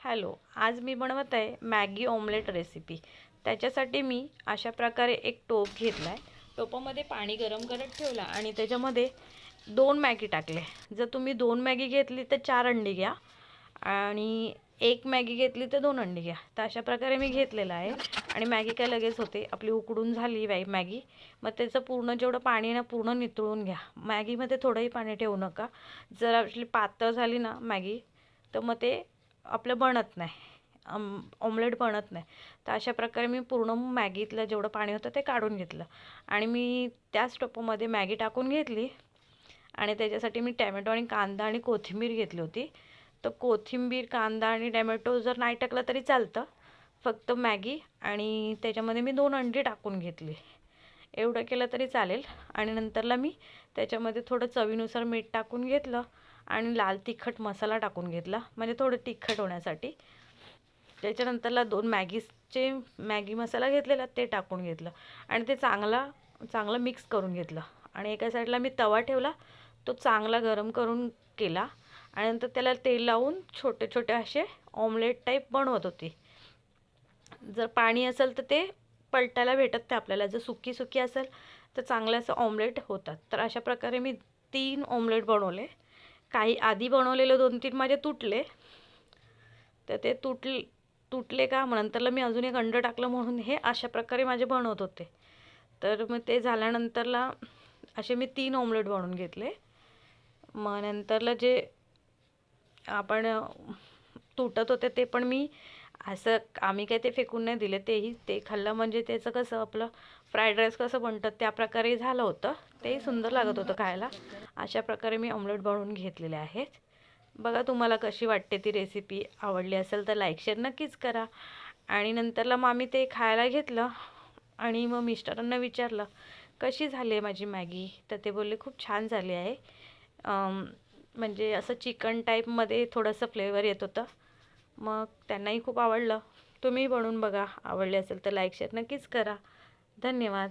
Hello आज मी बनवत आहे मॅगी ऑमलेट रेसिपी. त्याच्यासाठी मी अशा प्रकारे एक टोप घेतला आहे टोपामध्ये पाणी गरम करत ठेवला आणि त्याच्यामध्ये दोन मॅगी टाकले. जर तुम्ही दोन मॅगी घेतली तर चार अंडी घ्या आणि एक मॅगी घेतली तर दोन अंडी घ्या. तर अशा प्रकारे मी घेतलेलं आहे आणि मॅगी काय लगेच होते आपली उकडून झाली बाई मॅगी. मग त्याचं पूर्ण जेवढं पाणी ना पूर्ण नितळून घ्या. मॅगीमध्ये थोडंही पाणी ठेवू नका. जर आपली पातळ झाली ना मॅगी तर मग ते आपलं बनत नाही. ऑमलेट बनत नाही. तर अशा प्रकारे मी पूर्ण मॅगीतलं जेवढं पाणी होतं ते काढून घेतलं. आणि मी त्याच टोपामध्ये मॅगी टाकून घेतली. आणि त्याच्यासाठी मी टॅमॅटो आणि कांदा आणि कोथिंबीर घेतली होती. तर कोथिंबीर कांदा आणि टॅमॅटो जर नाही टाकलं तरी चालतं. फक्त मॅगी आणि त्याच्यामध्ये मी दोन अंडी टाकून घेतली. एवढं केलं तरी चालेल. आणि नंतरला मी त्याच्यामध्ये थोडं चवीनुसार मीठ टाकून घेतलं. आणि लाल तिखट मसाला टाकून घेतला. म्हणजे थोडं तिखट होण्यासाठी. त्याच्यानंतरला दोन मॅगीचे मॅगी मसाला घेतलेला ते टाकून घेतलं. आणि ते चांगला चांगलं मिक्स करून घेतलं. आणि एका साईडला मी तवा ठेवला. तो चांगला गरम करून केला. आणि नंतर त्याला तेल लावून छोटे छोटे असे ऑमलेट टाईप बनवत होते. जर पाणी असेल तर ते पलटायला भेटत ते आपल्याला. जर सुकी सुकी असेल तर चांगलं असं ऑमलेट होतात. तर अशा प्रकारे मी तीन ऑमलेट बनवले. काही आधी बनवलेले दोन तीन माझे तुटले. तर ते तुटले तुटले का? मग नंतरला मी अजून एक अंडं टाकलं म्हणून हे अशा प्रकारे माझे बनवत होते. तर मग ते झाल्यानंतरला असे मी तीन ऑमलेट बनवून घेतले. मग नंतरला जे आपण तुटत होते ते पण मी असं आम्ही काय ते फेकून नाही दिले. तेही ते खाल्लं म्हणजे त्याचं कसं आपलं फ्राईड राईस कसं बनतं त्या प्रकारे झालं होतं. तेही सुंदर लागत होतं खायला. अशा प्रकारे मी ऑमलेट बनवून घेतलेले आहेत. बघा तुम्हाला कशी वाटते ती रेसिपी आवडली असेल तर लाईक शेअर नक्कीच करा. आणि नंतरला मग आम्ही ते खायला घेतलं आणि मग मिस्टरांना विचारलं कशी झाली आहे माझी मॅगी? तर ते बोलले खूप छान झाली आहे. म्हणजे असं चिकन टाईपमध्ये थोडंसं फ्लेवर येत होतं. मग त्यांनाही खूप आवडलं. तुम्ही बनवून बघा. आवडले असेल तर लाईक शेअर नक्कीच करा. धन्यवाद.